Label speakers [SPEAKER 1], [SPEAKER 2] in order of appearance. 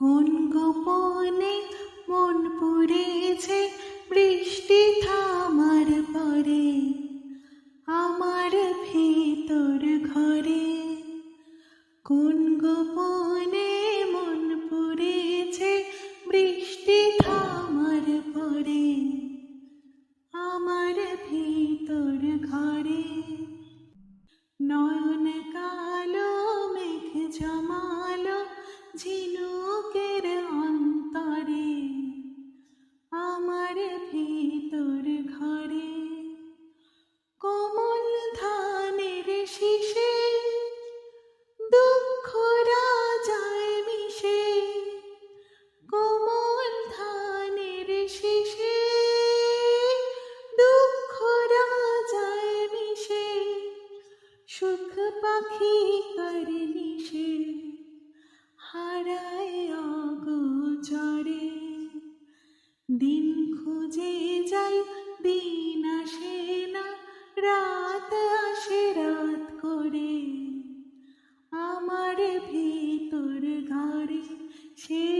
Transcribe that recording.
[SPEAKER 1] কোন গোপনে মন পড়েছে বৃষ্টি থামার পরে? আমার ভিতর ঘরে কোন গোপনে মন পড়েছে বৃষ্টি থামার পরে? আমার ভিতর ঘরে নয়ন কালো, মেঘ জমালো ঝিনুকের ভিতর ঘরে, কোমল ধানের শীষে দুঃখ রাজায় মিশে, কোমল ধানের শীষে দুঃখ রাজায় মিশে, সুখ পাখি করে নিশে। দিন খুঁজে যাই দিন আসে না রাত আসে রাত করে। আমার ভিতর ঘরে সে